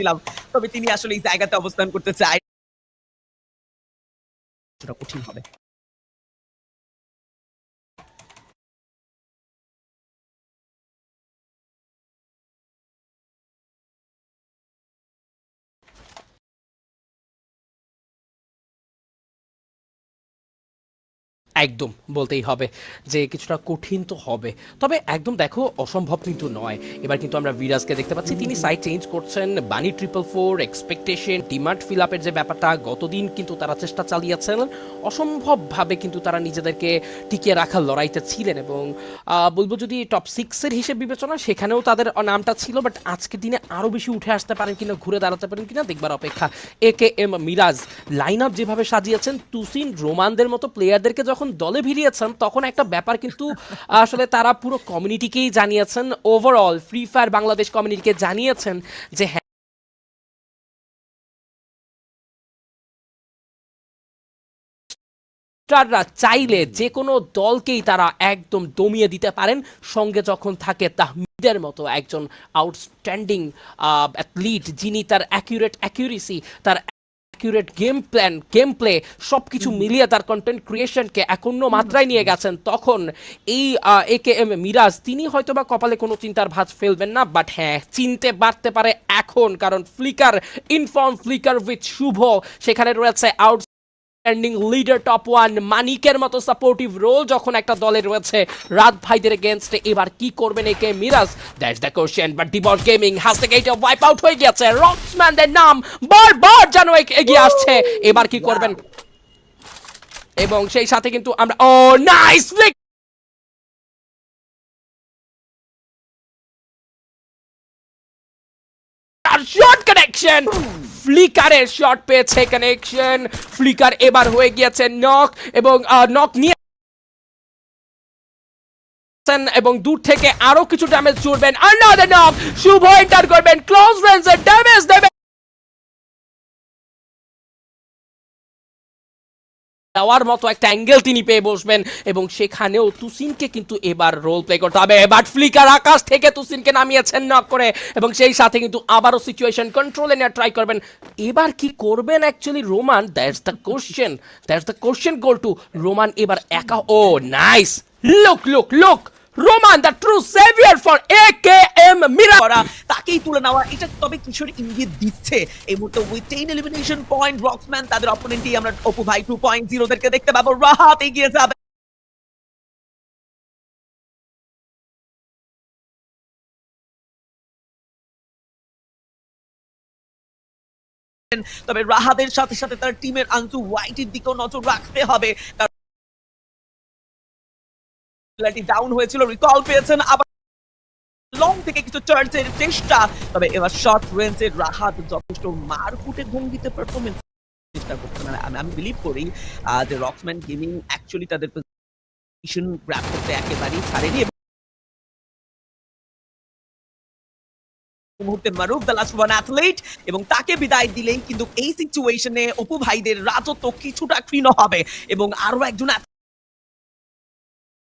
ছিলাম। তবে তিনি আসলে এই জায়গাতে অবস্থান করতে সেটা কঠিন হবে? একদম বলতেই হবে যে কিছুটা কঠিন তো হবে। তবে একদম দেখো, অসম্ভব কিন্তু নয়। এবার কিন্তু আমরা বিরাজকে দেখতে পাচ্ছি। তিনি সাইড চেঞ্জ করছেন Bunny triple four expectation demand fill আপের যে ব্যাপারটা, গতদিন কিন্তু তারা চেষ্টা চালিয়েছেন। অসম্ভবভাবে কিন্তু তারা নিজেদেরকে টিকিয়ে রাখার লড়াইতে ছিলেন এবং বলব যদি টপ সিক্সের হিসেব বিবেচনা, সেখানেও তাদের নামটা ছিল বাট আজকের দিনে আরও বেশি উঠে আসতে পারেন কিনা, ঘুরে দাঁড়াতে পারেন কিনা, দেখবার অপেক্ষা। A K M Miraj line up যেভাবে সাজিয়েছেন, তুসিন, রোমানদের মতো প্লেয়ারদেরকে যখন দলে ভিড়িয়েছেন, তখন একটা ব্যাপার কিন্তু আসলে তারা পুরো কমিউনিটিকেই জানিয়েছেন। ওভারঅল ফ্রি ফায়ার বাংলাদেশ কমিউনিটিকে জানিয়েছেন যে হ্যাঁ স্টাররা চাইলে যে কোনো দলকেই তারা একদম দমিয়ে দিতে পারেন। সঙ্গে যখন থাকে তাহমিদের মতো একজন আউটস্ট্যান্ডিং অ্যাথলিট যিনি তার অ্যাকিউরেট অ্যাকিউরেসি তার accurate game plan game play সব কিছু মিলিয়ে তার কন্টেন্ট ক্রিয়েশনকে এক অন্য মাত্রায় নিয়ে গেছেন। তখন এই এ কে এম মিরাজ তিনি হয়তো বা কপালে কোনো চিন্তার ভাঁজ ফেলবেন না বাট হ্যাঁ চিনতে পারতে পারে এখন কারণ flicker in form flicker with Shuvo সেখানে রয়েছে outstanding leader top one মানিকের মতো সাপোর্টিভ রোল যখন একটা দলে রয়েছে রাত ভাইদের এগেনস্টে এবার কি করবেন একে Miraj? That's the question but Dibs gaming has থেকে এটা ওয়াইপ আউট হয়ে গেছে রক্সম্যানদের নাম বার যেন এগ- এগিয়ে আসছে। এবার কি করবেন? এবং সেই সাথে কিন্তু আমরা ও নাইস কানেকশন ফ্লিকারের শট পেয়েছে কানেকশন ফ্লিকার এবার হয়ে গিয়েছে নক এবং নক নিয়ে এবং দূর থেকে আরও কিছু ড্যামেজ জুড়বেন। আর না দেন শুভ এন্টার করবেন। ক্লোজ রেঞ্জে ড্যামেজ দেবেন। দেওয়ার মতো একটা অ্যাঙ্গেল তিনি পেয়ে বসবেন। এবং সেখানেও তুসিনকে কিন্তু এবার রোল প্লে করতে হবে। বাট ফ্লিকার আকাশ থেকে তুসিনকে নামিয়েছেন নক করে। এবং সেই সাথে কিন্তু আবারও সিচুয়েশন কন্ট্রোলে নেওয়ার ট্রাই করবেন। এবার কি করবেন actually Roman? That's the question that's the question goal to Roman এবার একা। ও nice look look look Roman the true saviour for A K M Mira তাকেই তুলে নেওয়া, এটা তবে কিশোর ইঙ্গিত দিচ্ছে। এই মুহূর্তে উইথ এলিমিনেশন পয়েন্ট রক্সম্যান তাদের অপোনেন্টই আমরা অপু ভাই টু পয়েন্ট জিরোদেরকে দেখতে পাবো। রাহাত এগিয়ে যাবে। তবে রাহাদের সাথে সাথে তার টিমের আনসু হোয়াইটের দিকেও নজর রাখতে হবে। কারণ ডাউন হয়েছিল রিকল পেয়েছেন, আবার লং থেকে কিছু চার্জের চেষ্টা। তবে এবার শর্ট রেঞ্জের রাহাত যথেষ্ট মারকুটে ভঙ্গিতে পারফরমেন্স চেষ্টা করছেন আর আমি আমি বিলিভ করি যে রক্সম্যান গেমিং অ্যাকচুয়ালি তাদের পজিশন গ্র্যাপ করতে একেবারেই ছাড়েনি মুহূর্তে Maruf the last one athlete এবং তাকে বিদায় দিলেই কিন্তু এই সিচুয়েশনে অপু ভাইদের রাজত্ব কিছুটা ক্ষীণ হবে এবং আরও একজন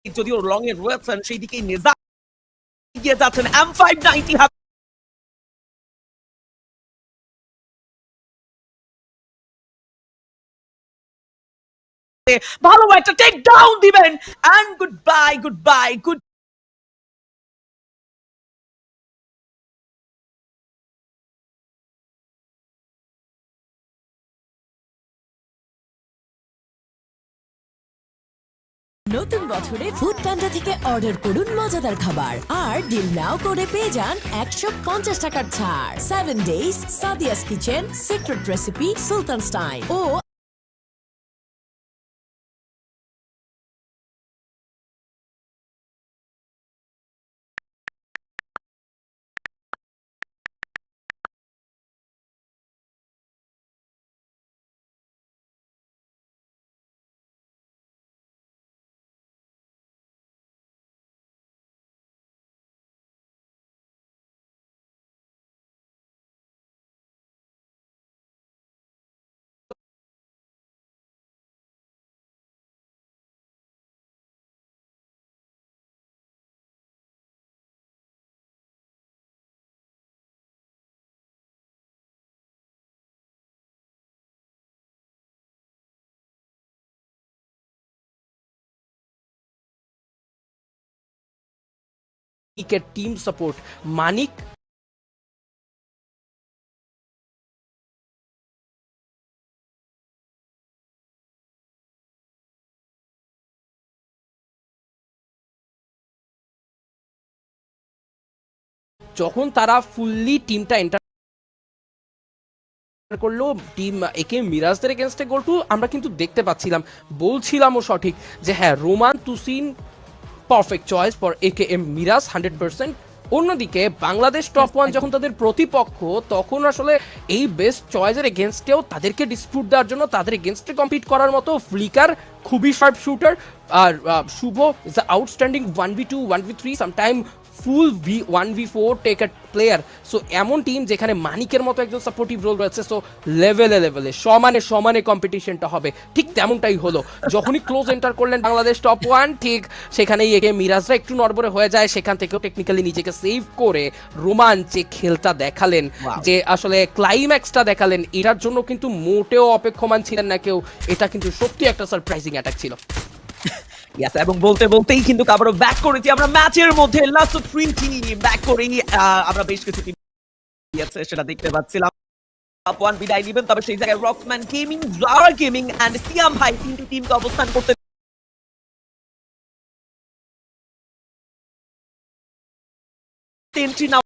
যদিও লং এ রয়েছেন, সেই দিকেই নেজা এগিয়ে যাচ্ছেন এম ফাইভ নাইনটি ভালো একটা টেক ডাউন দিবেন and goodbye goodbye good নতুন বছরে ফুড প্যান্ডা থেকে অর্ডার করুন মজাদার খাবার। আর ডিল নাও করে পেয়ে যান একশো পঞ্চাশ টাকার ছাড়। Seven days Sadia's kitchen secret recipe Sultan style ও মানিকের টিম সাপোর্ট মানিক যখন তারা ফুললি টিমটা এন্টার করল টিম একে মিরাজদের এগেনস্টে গোল টু আমরা কিন্তু দেখতে পাচ্ছিলাম, বলছিলামও সঠিক যে হ্যাঁ Roman Tushin perfect choice for A K M Miraj hundred percent অন্যদিকে বাংলাদেশ টপ ওয়ান যখন তাদের প্রতিপক্ষ, তখন আসলে এই বেস্ট চয়েসের এগেনস্টেও তাদেরকে ডিসপিউট দেওয়ার জন্য, তাদের এগেনস্টে কম্পিট করার মতো ফ্লিকার খুবই sharp shooter R Shuvo is outstanding one v two one v three sometime full v one v four take a player so এমন টিম যেখানে মানিকের মতো একজন সাপোর্টিভ রোল রয়েছে সো লেভেলে লেভেলে সমানে সমানে কম্পিটিশনটা হবে। ঠিক তেমনটাই হলো। যখনই ক্লোজ এন্টার করলেন বাংলাদেশ টপ ওয়ান ঠিক সেখানেই একে মিরাজরা একটু নড়বড়ে হয়ে যায় সেখান থেকেও টেকনিক্যালি নিজেকে সেভ করে রোমান যে খেলটা দেখালেন যে আসলে ক্লাইম্যাক্সটা দেখালেন এটার জন্য কিন্তু মোটেও অপেক্ষমান ছিলেন না কেউ। এটা কিন্তু সত্যি একটা সারপ্রাইজিং অ্যাটাক ছিল। Yes, এবং বলতে বলতেই কিন্তু আবারও ব্যাক করেছি। আমরা ম্যাচের মধ্যে লাস্ট থ্রি টিম ব্যাক করেই আমরা বেশ কিছু টিম সেটা দেখতে পাচ্ছিলাম। টপ ওয়ান বিদায় নিবেন তবে সেই জায়গায় Rockman gaming gaming and Siyam ভাই তিনটি টিমকে অবস্থান করতে নাম